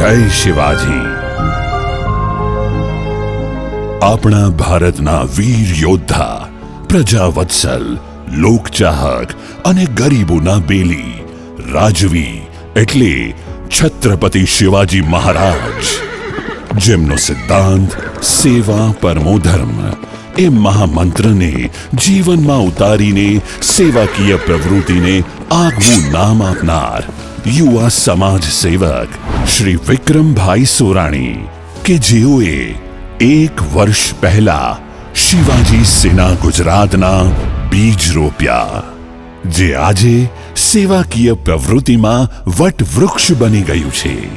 જય શિવાજી. આપણા ભારતના વીર યોદ્ધા, પ્રજાવત્સલ, લોકચાહક અને ગરીબોના બેલી, રાજવી એટલે છત્રપતિ શિવાજી મહારાજ. જેમનો સિદ્ધાંત સેવા પરમો ધર્મ એ મહામંત્રને જીવનમાં ઉતારીને સેવાકીય પ્રવૃત્તિને આગવું નામ આપનાર યુવા સમાજ સેવક શ્રી વિક્રમભાઈ સોરાણી કે જેઓએ એક વર્ષ પહેલા શિવાજી સેના ગુજરાતના બીજ રોપ્યા, જે આજે સેવાકીય પ્રવૃત્તિમાં વટવૃક્ષ બની ગયું છે.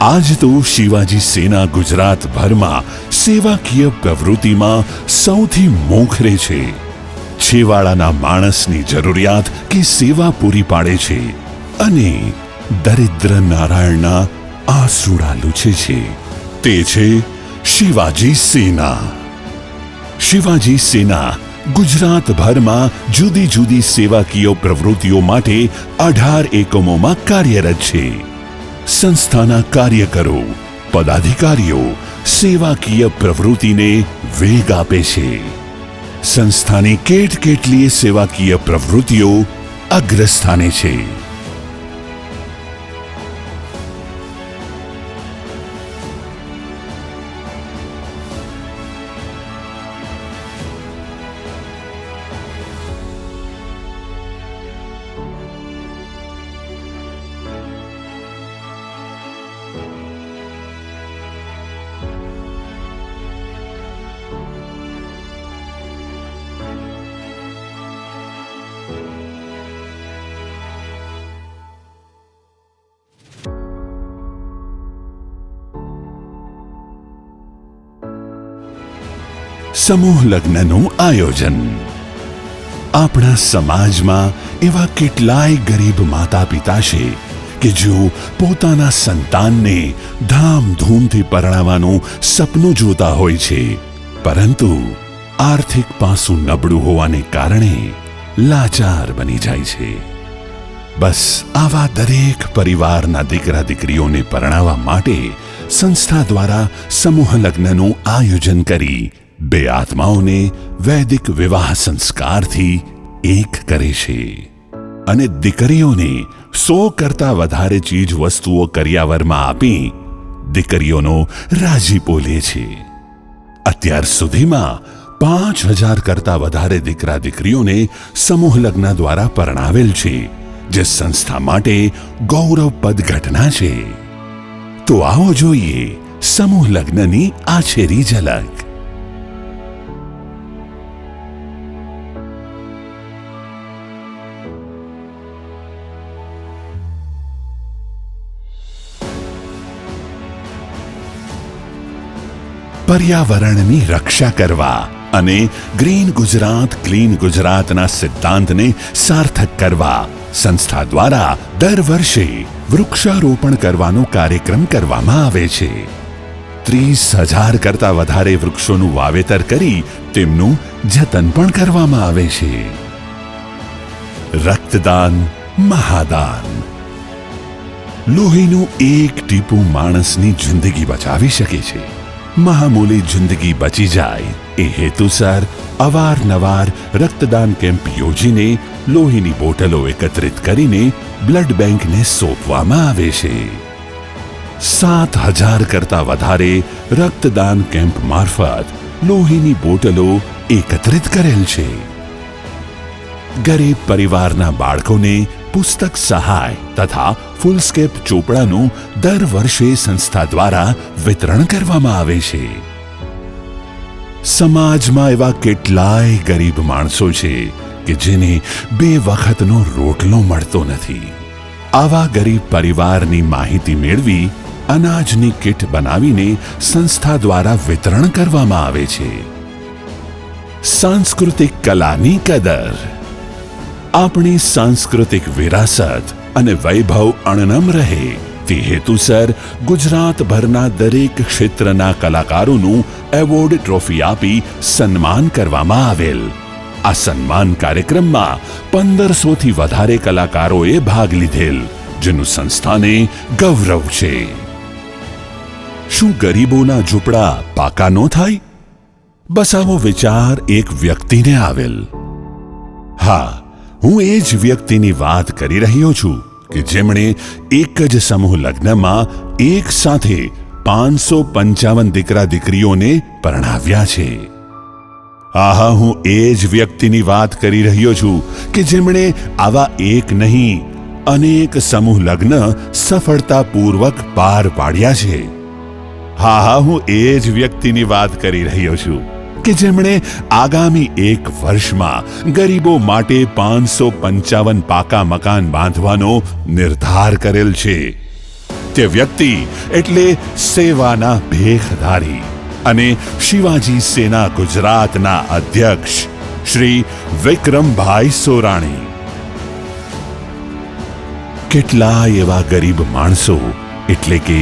આજ તો શિવાજી સેના ગુજરાતભરમાં સેવાકીય પ્રવૃત્તિમાં સૌથી મોખરે છે. છેવાડાના માણસની જરૂરિયાત કે સેવા પૂરી પાડે છે. અને દરિદ્ર નારાયણના આંસુડા લૂછે છે. તે છે શિવાજી સેના. શિવાજી સેના ગુજરાતભરમાં જુદી જુદી સેવાકીય પ્રવૃત્તિઓ માટે અઢાર એકમોમાં કાર્યરત છે. સંસ્થાના કાર્યકરો, પદાધિકારીઓ સેવાકીય પ્રવૃત્તિને વેગ આપે છે. સંસ્થાની કેટ કેટલીય સેવાકીય પ્રવૃત્તિઓ અગ્રસ્થાને છે. સમૂહ લગ્નનું આયોજન. આપણા સમાજમાં એવા કેટલાય ગરીબ માતા પિતા છે કે જેઓ પોતાના સંતાનને ધામધૂમથી પરણાવવાનું સપનું જોતા હોય છે, પરંતુ આર્થિક પાસું નબળું હોવાને કારણે લાચાર બની જાય છે. બસ આવા દરેક પરિવારના દીકરા દીકરીઓને પરણાવવા માટે સંસ્થા દ્વારા સમૂહ લગ્નનું આયોજન કરી બે આત્માઓને વૈદિક વિવાહ સંસ્કારથી એક કરે છે અને દીકરીઓને સો કરતા વધારે ચીજ વસ્તુઓ કરિયાવરમાં આપી દીકરીઓનો રાજીપો લે છે. અત્યાર સુધીમાં પાંચ હજાર કરતા વધારે દીકરા દીકરીઓને સમૂહ લગ્ન દ્વારા પરણાવેલ છે, જે સંસ્થા માટે ગૌરવપદ ઘટના છે. તો આવો જોઈએ સમૂહ લગ્નની આછેરી ઝલક. પર્યાવરણની રક્ષા કરવા અને ગ્રીન ગુજરાત, ક્લીન ગુજરાતના સિદ્ધાંતને સાર્થક કરવા સંસ્થા દ્વારા દર વર્ષે વૃક્ષારોપણ કરવાનો કાર્યક્રમ કરવામાં આવે છે. ત્રીસ હજાર કરતા વધારે વૃક્ષોનું વાવેતર કરી તેમનું જતન પણ કરવામાં આવે છે. રક્તદાન, મહાદાન. લોહીનું એક ટીપું માણસની જિંદગી બચાવી શકે છે. મહામૂલી જિંદગી બચી જાય. એ હેતુસર અવારનવાર રક્તદાન કેમ્પ યોજીને લોહીની બોટલો એકત્રિત કરીને બ્લડ બેંકને સોંપવામાં આવે છે. સાત હજાર કરતા વધારે રક્તદાન કેમ્પ મારફત લોહીની બોટલો એકત્રિત કરેલ છે. ગરીબ પરિવારના બાળકોને પુસ્તક સહાય તથા ફૂલસ્કેપ ચોપડાનું દર વર્ષે સંસ્થા દ્વારા વિતરણ કરવામાં આવે છે. સમાજમાં એવા કેટલાય ગરીબ માણસો છે કે જેને બે વખતનો રોટલો મળતો નથી. આવા ગરીબ પરિવારની માહિતી મેળવી અનાજની કીટ બનાવીને સંસ્થા દ્વારા વિતરણ કરવામાં આવે છે. સાંસ્કૃતિક કલાની કદર આપણી સાંસ્કૃતિક વિરાસત અને વૈભવ અણનમ રહે. તે હેતુસર ગુજરાતભરના દરેક ક્ષેત્રના કલાકારોનું એવોર્ડ ટ્રોફી આપી સન્માન કરવામાં આવેલ. આ સન્માન કાર્યક્રમમાં પંદરસોથી વધારે કલાકારોએ ભાગ લીધેલ, જેનું સંસ્થાને ગૌરવ છે. શું ગરીબોના ઝૂંપડા પાકા નો થાય? બસ આવો વિચાર એક વ્યક્તિને આવેલ. હા હું એ જ વ્યક્તિની વાત કરી રહ્યો છું કે જેમણે એક જ સમૂહ લગ્નમાં એક સાથે પાંચસો પંચાવન દીકરા દીકરીઓને પરણાવ્યા છે. આહા, હું એ જ વ્યક્તિની વાત કરી રહ્યો છું કે જેમણે આવા એક નહીં, અનેક સમૂહ લગ્ન સફળતાપૂર્વક પાર પાડ્યા છે. હા હા હું એ જ વ્યક્તિની વાત કરી રહ્યો છું કે જેમણે આગામી એક વર્ષમાં ગરીબો માટે પાંચસો પંચાવન પાકા મકાન બાંધવાનો નિર્ધાર કરેલ છે. તે વ્યક્તિ એટલે સેવાના ભેખધારી અને શિવાજી સેના ગુજરાતના અધ્યક્ષ શ્રી વિક્રમભાઈ સોરાણી. કેટલાય એવા ગરીબ માણસો એટલે કે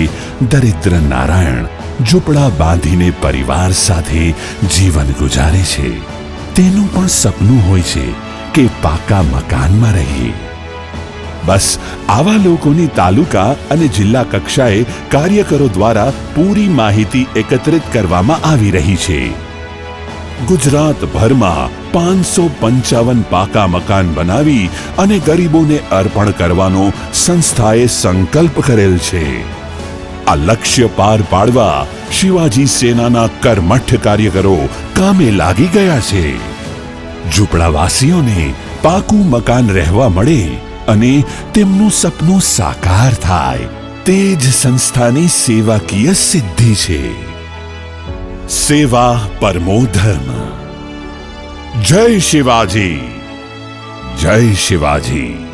દરિદ્ર નારાયણ ઝૂંપડા બાંધીને પરિવાર સાથે જીવન ગુજારે છે. તેનું પણ સપનું હોય છે કે પાકા મકાનમાં રહીએ. બસ, આવા લોકોની તાલુકા અને જિલ્લા કક્ષાએ કાર્યકરો દ્વારા પૂરી માહિતી એકત્રિત કરવામાં આવી રહી છે. ગુજરાતભરમાં પાંચસો પંચાવન પાકા મકાન બનાવી અને ગરીબોને અર્પણ કરવાનો સંસ્થાએ સંકલ્પ કરેલ છે. આ લક્ષ્ય પાર પાડવા શિવાજી સેનાના કર્મઠ કાર્યકરો કામે લાગી ગયા છે. ઝૂંપડાવાસીઓને પાકું મકાન રહેવા મળે અને તેમનું સપનું સાકાર થાય. તે જ સંસ્થાની સેવાકીય સિદ્ધિ છે. સેવા પરમો ધર્મ. જય શિવાજી. જય શિવાજી.